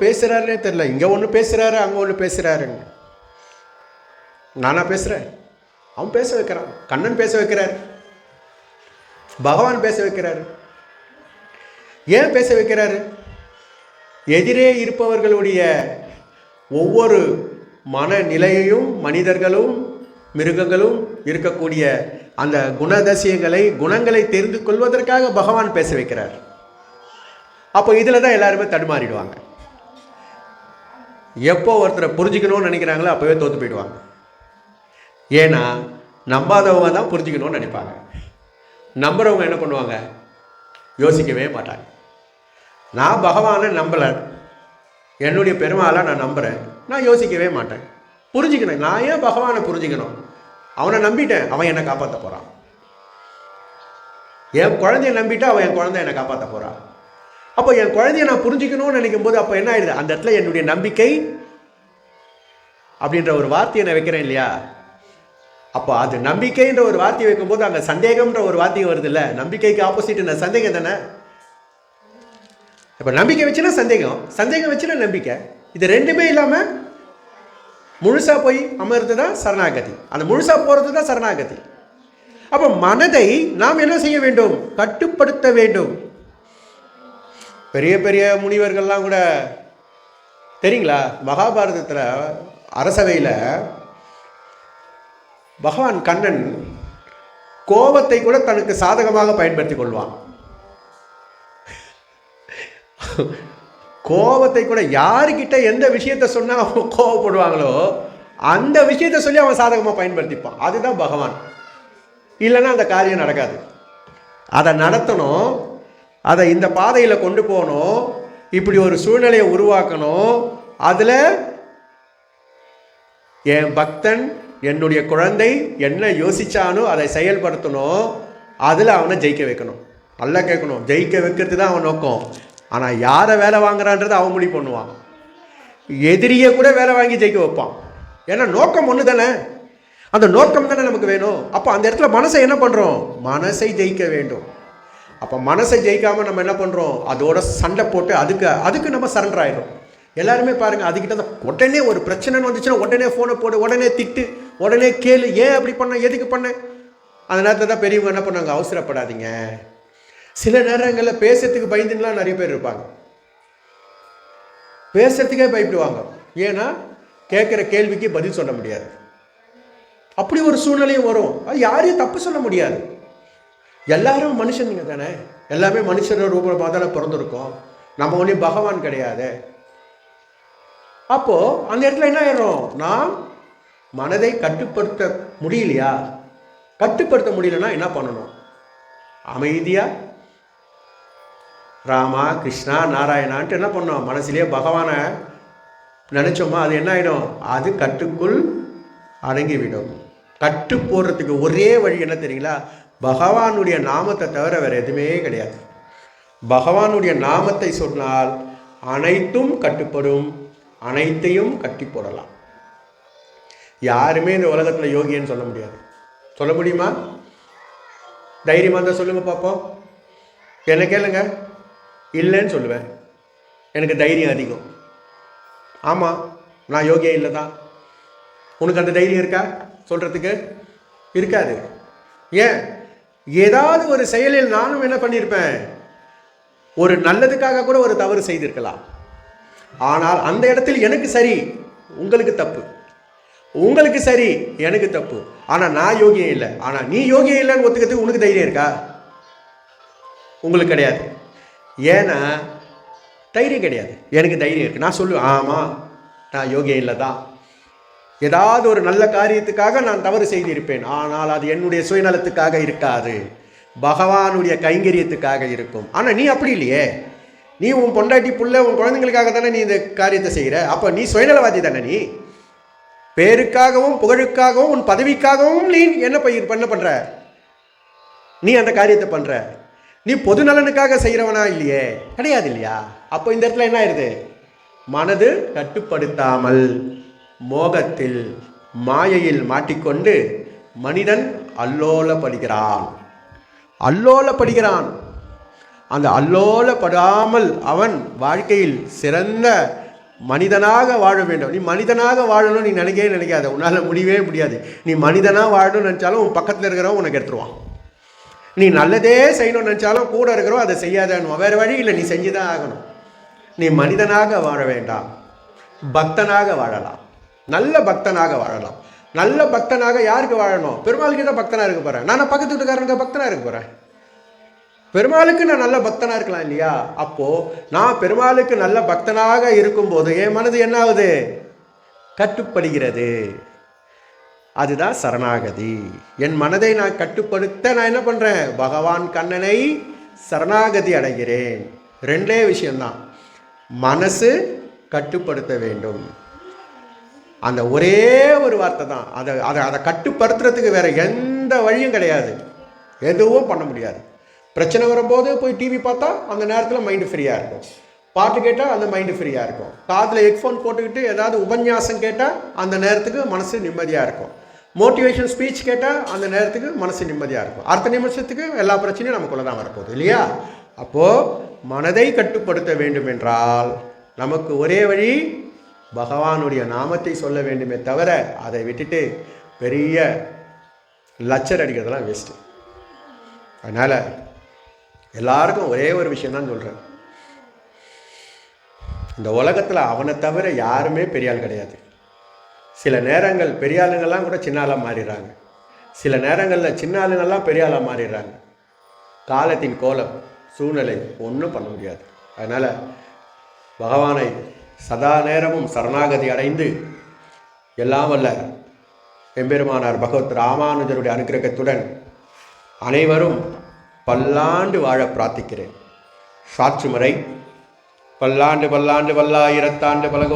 பேசுகிறாருனே தெரில இங்கே ஒன்று பேசுகிறாரு அங்கே ஒன்று பேசுகிறாருங்க நானா பேசுகிறேன் அவன் பேச வைக்கிறான். கண்ணன் பேச வைக்கிறார். பகவான் பேச வைக்கிறாரு. ஏன் பேச வைக்கிறாரு? எதிரே இருப்பவர்களுடைய ஒவ்வொரு மனநிலையையும் மனிதர்களும் மிருகங்களும் இருக்கக்கூடிய அந்த குணதசியங்களை குணங்களை தெரிந்து கொள்வதற்காக பகவான் பேச வைக்கிறார். அப்போ இதில் தான் எல்லாருமே தடுமாறிடுவாங்க. எப்போ ஒருத்தரை புரிஞ்சிக்கணும்னு நினைக்கிறாங்களோ அப்போவே தோற்று போயிடுவாங்க. ஏன்னா நம்பாதவங்க தான் புரிஞ்சிக்கணும்னு நினைப்பாங்க. நம்புகிறவங்க என்ன பண்ணுவாங்க? யோசிக்கவே மாட்டாங்க. நான் பகவானை நம்பலை. என்னுடைய பெருமாளை நான் நம்புகிறேன் நான் யோசிக்கவே மாட்டேன். புரிஞ்சுக்கணும். நான் ஏன் பகவானை புரிஞ்சுக்கணும்? அவனை நம்பிட்டேன். அவன் என்னை காப்பாற்ற போகிறான் என் குழந்தைய நம்பிட்டு அவன் என் குழந்தை என்னை காப்பாற்ற போகிறான் அப்போ என் குழந்தைய நான் புரிஞ்சுக்கணும்னு நினைக்கும் போது அப்போ என்ன ஆயிடுது? அந்த இடத்துல என்னுடைய நம்பிக்கை அப்படின்ற ஒரு வார்த்தையை நான் வைக்கிறேன் இல்லையா? அப்போ அது நம்பிக்கைன்ற ஒரு வார்த்தையை வைக்கும்போது அங்கே சந்தேகம்ன்ற ஒரு வார்த்தை வருது இல்லை நம்பிக்கைக்கு ஆப்போசிட் என்ன? சந்தேகம் தானே? இப்போ நம்பிக்கை வச்சுனா சந்தேகம். சந்தேகம் வச்சுனா நம்பிக்கை. இது ரெண்டுமே இல்லாமல் முழுசாக போய் அமர்றது தான் சரணாகதி. அந்த முழுசாக போகிறது தான் சரணாகதி. அப்போ மனதை நாம் என்ன செய்ய வேண்டும்? கட்டுப்படுத்த வேண்டும். பெரிய பெரிய முனிவர்கள்லாம் கூட தெரியுங்களா? மகாபாரதத்தில் அரசவையில் பகவான் கண்ணன் கோபத்தை கூட தனக்கு சாதகமாக பயன்படுத்தி கொள்வான். கோபத்தை கூட யாருக்கிட்ட எந்த விஷயத்தை சொன்னால் அவன் கோவப்படுவாங்களோ அந்த விஷயத்தை சொல்லி அவன் சாதகமாக பயன்படுத்திப்பான். அதுதான் பகவான். இல்லைன்னா அந்த காரியம் நடக்காது. அதை நடத்தணும். அதை இந்த பாதையில் கொண்டு போகணும். இப்படி ஒரு சூழ்நிலையை உருவாக்கணும். அதில் என் பக்தன் என்னுடைய குழந்தை என்ன யோசித்தானோ அதை செயல்படுத்தணும். அதில் அவனை ஜெயிக்க வைக்கணும். நல்லா கேட்கணும். ஜெயிக்க வைக்கிறது தான் அவன் நோக்கம். ஆனால் யாரை வேலை வாங்குறான்றதை அவன் முடிவு பண்ணுவான். எதிரியை கூட வேலை வாங்கி ஜெயிக்க வைப்பான். ஏன்னா நோக்கம் ஒன்று தானே அந்த நோக்கம் தானே நமக்கு வேணும். அப்போ அந்த இடத்துல மனசை என்ன பண்ணுறோம் மனசை ஜெயிக்க வேண்டும். அப்போ மனசை ஜெயிக்காமல் நம்ம என்ன பண்ணுறோம் அதோட சண்டை போட்டு அதுக்கு அதுக்கு நம்ம சரண்டர் ஆகிடும் எல்லாருமே பாருங்கள் அதுக்கிட்ட தான் உடனே ஒரு பிரச்சனைன்னு வந்துச்சுன்னா உடனே ஃபோனை போடு உடனே திட்டு உடனே கேளு ஏன் அப்படி பண்ண எதுக்கு பண்ண? அந்த நேரத்தில் தான் பெரியவங்க என்ன பண்ணாங்க? அவசரப்படாதீங்க. சில நேரங்களில் பேசுறதுக்கு பயந்துலாம் நிறைய பேர் இருப்பாங்க. பேசுறதுக்கே பயப்படுவாங்க. ஏன்னா கேட்குற கேள்விக்கு பதில் சொல்ல முடியாது. அப்படி ஒரு சூழ்நிலையும் வரும். அது யாரையும் தப்பு சொல்ல முடியாது. எல்லாரும் மனுஷனுங்க தானே? எல்லாமே மனுஷன ரூபமாக தானே பிறந்திருக்கோம். நம்ம ஒன்றும் பகவான் கிடையாது. அப்போது அந்த இடத்துல என்ன ஆயிடும் நாம் மனதை கட்டுப்படுத்த முடியலையா? கட்டுப்படுத்த முடியலன்னா என்ன பண்ணணும்? அமைதியாக ராமா கிருஷ்ணா நாராயணான்ட்டு என்ன பண்ணோம் மனசுலேயே பகவானை நினச்சோமா அது என்ன ஆகிடும் அது கட்டுக்குள் அடங்கிவிடும். கட்டு போடுறதுக்கு ஒரே வழி என்ன தெரியுங்களா? பகவானுடைய நாமத்தை தவிர வேறு எதுவுமே கிடையாது. பகவானுடைய நாமத்தை சொன்னால் அனைத்தும் கட்டுப்படும் அனைத்தையும் கட்டி போடலாம். யாருமே இந்த உலகத்தில் யோகின்னு சொல்ல முடியாது. சொல்ல முடியுமா? தைரியமாக இருந்தால் சொல்லுங்கள் பார்ப்போம் என்ன கேளுங்க? இல்லைன்னு சொல்லுவேன். எனக்கு தைரியம் அதிகம். ஆமாம் நான் யோகியம் இல்லை தான் உனக்கு அந்த தைரியம் இருக்கா? சொல்கிறதுக்கு இருக்காது. ஏன்? ஏதாவது ஒரு செயலில் நானும் என்ன பண்ணியிருப்பேன் ஒரு நல்லதுக்காக கூட ஒரு தவறு செய்திருக்கலாம். ஆனால் அந்த இடத்தில் எனக்கு சரி உங்களுக்கு தப்பு. உங்களுக்கு சரி எனக்கு தப்பு. ஆனால் நான் யோகியம் இல்லை. ஆனால் நீ யோகியம் இல்லைன்னு ஒத்துக்கிறதுக்கு உனக்கு தைரியம் இருக்கா? உங்களுக்கு கிடையாது. ஏன்னா தைரியம் கிடையாது. எனக்கு தைரியம் இருக்குது நான் சொல்லுவேன் ஆமாம் நான் யோகியம் இல்லை தான் ஏதாவது ஒரு நல்ல காரியத்துக்காக நான் தவறு செய்திருப்பேன். ஆனால் அது என்னுடைய சுயநலத்துக்காக இருக்காது. பகவானுடைய கைங்கரியத்துக்காக இருக்கும். ஆனால் நீ அப்படி இல்லையே. நீ உன் பொண்டாட்டி புள்ள உன் குழந்தைங்களுக்காக தானே நீ இந்த காரியத்தை செய்கிற அப்போ நீ சுயநலவாதி தானே நீ. பேருக்காகவும் புகழுக்காகவும் உன் பதவிக்காகவும் நீ என்ன பயிர் பண்ண பண்ணுற நீ அந்த காரியத்தை பண்ணுற நீ பொது நலனுக்காக செய்கிறவனா இல்லையே? கிடையாது இல்லையா? அப்போ இந்த இடத்துல என்ன ஆயிடுது? மனது கட்டுப்படுத்தாமல். மோகத்தில் மாயையில் மாட்டிக்கொண்டு மனிதன் அல்லோலப்படுகிறான். அல்லோலப்படுகிறான். அந்த அல்லோலப்படாமல் அவன் வாழ்க்கையில் சிறந்த மனிதனாக வாழ வேண்டும். நீ மனிதனாக வாழணும் நீ நினைக்கவே நினைக்காத. உன்னால் முடியவே முடியாது. நீ மனிதனாக வாழணும்னு நினச்சாலும் உன் பக்கத்தில் இருக்கிறவன் உனக்கு எடுத்துருவான். நீ நல்லதே செய்யணும்னு நினச்சாலும் கூட இருக்கிறோம் அதை செய்யாதன்னுவான். வேறு வழி இல்லை நீ செஞ்சு தான் ஆகணும். நீ மனிதனாக வாழ வேண்டாம். பக்தனாக வாழலாம். நல்ல பக்தனாக வாழலாம். நல்ல பக்தனாக யாருக்கு வாழணும்? பெருமாளுக்கு தான் பக்தனாக இருக்க போகிறேன் நான் பக்கத்து வீட்டுக்காரனுக்கு பக்தனாக இருக்க போகிறேன் பெருமாளுக்கு நான் நல்ல பக்தனாக இருக்கலாம் இல்லையா? அப்போது நான் பெருமாளுக்கு நல்ல பக்தனாக இருக்கும்போது என் மனது என்ன ஆகுது கட்டுப்படுகிறது. அதுதான் சரணாகதி. என் மனதை நான் கட்டுப்படுத்த நான் என்ன பண்ணுறேன் பகவான் கண்ணனை சரணாகதி அடைகிறேன். ரெண்டே விஷயம்தான். மனசு கட்டுப்படுத்த வேண்டும். அந்த ஒரே ஒரு வார்த்தை தான். அதை அதை அதை கட்டுப்படுத்துறதுக்கு வேறு எந்த வழியும் கிடையாது. எதுவும் பண்ண முடியாது. பிரச்சனை வரும்போது போய் டிவி பார்த்தா அந்த நேரத்தில் மைண்டு ஃப்ரீயாக இருக்கும். பாட்டு கேட்டால் அந்த மைண்டு ஃப்ரீயாக இருக்கும். காதில் ஹெட்ஃபோன் போட்டுக்கிட்டு ஏதாவது உபன்யாசம் கேட்டால் அந்த நேரத்துக்கு மனசு நிம்மதியாக இருக்கும். மோட்டிவேஷன் ஸ்பீச் கேட்டால் அந்த நேரத்துக்கு மனசு நிம்மதியாக இருக்கும். அடுத்த நிமிஷத்துக்கு எல்லா பிரச்சனையும் நமக்குள்ளே தான் வரப்போகுது இல்லையா? அப்போது மனதை கட்டுப்படுத்த வேண்டும் என்றால் நமக்கு ஒரே வழி பகவானுடைய நாமத்தை சொல்ல வேண்டுமே தவிர அதை விட்டுட்டு பெரிய லச்சர் அடிக்கிறதெல்லாம் வேஸ்ட்டு அதனால் எல்லாருக்கும் ஒரே ஒரு விஷயம்தான் சொல்கிறேன் இந்த உலகத்தில் அவனை தவிர யாருமே பெரியாள் கிடையாது. சில நேரங்கள் பெரிய ஆளுங்கள்லாம் கூட சின்ன ஆளாக மாறிடுறாங்க. சில நேரங்களில் சின்ன ஆளுங்கள்லாம் பெரிய ஆளாக மாறிடுறாங்க. காலத்தின் கோலம் சூழ்நிலை ஒன்றும் பண்ண முடியாது. அதனால் பகவானை சதா நேரமும் சரணாகதி அடைந்து எல்லாம் வல்ல எம்பெருமானார் பகவத் ராமானுஜருடைய அனுக்கிரகத்துடன் அனைவரும் பல்லாண்டு வாழ பிரார்த்திக்கிறேன். சாட்சி முறை பல்லாண்டு பல்லாண்டு பல்லாயிரத்தாண்டு பலகோ